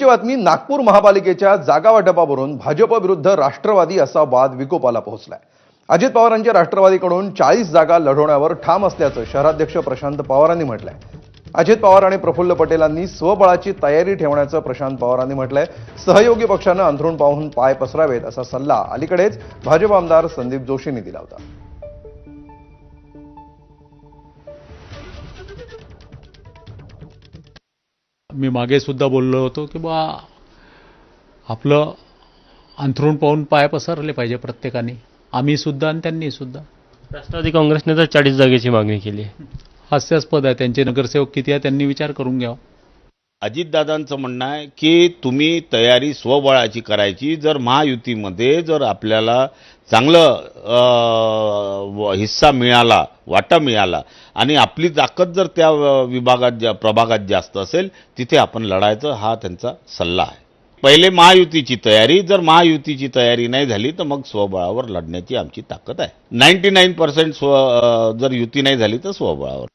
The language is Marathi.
पुढची बातमी नागपूर महापालिकेच्या जागा वाटपावरून भाजप विरुद्ध राष्ट्रवादी असा वाद विकोपाला पोहोचलाय. अजित पवारांच्या राष्ट्रवादीकडून चाळीस जागा लढवण्यावर ठाम असल्याचं शहराध्यक्ष प्रशांत पवारांनी म्हटलंय. अजित पवार आणि प्रफुल्ल पटेलांनी स्वबळाची तयारी ठेवण्याचं प्रशांत पवारांनी म्हटलंय. सहयोगी पक्षानं अंथरूण पाहून पाय पसरावेत असा सल्ला अलीकडेच भाजप आमदार संदीप जोशींनी दिला होता. मी मागे सुद्धा बोललो होतो की बा आपलं अंथरूण पाहून पाय पसरले पाहिजे प्रत्येकाने. आम्ही सुद्धा आणि त्यांनी सुद्धा. राष्ट्रवादी काँग्रेसने तर चाळीस जागेची मागणी केली आहे. हास्यास्पद आहे. त्यांचे नगरसेवक किती आहे त्यांनी विचार करून घ्यावा. अजितदादांचं म्हणणं आहे की तुम्ही तयारी स्वबळाची करायची. जर महायुतीमध्ये जर आपल्याला चांगलं हिस्सा मिळाला वाटा मिळाला आणि आपली ताकद जर त्या विभागात जा प्रभागात जास्त असेल तिथे आपण लढायचं हा त्यांचा सल्ला आहे. पहिले महायुतीची तयारी. जर महायुतीची तयारी नाही झाली तर मग स्वबळावर लढण्याची आमची ताकद आहे. नाईन्टी नाईन पर्सेंट स्व जर युती नाही झाली तर स्वबळावर.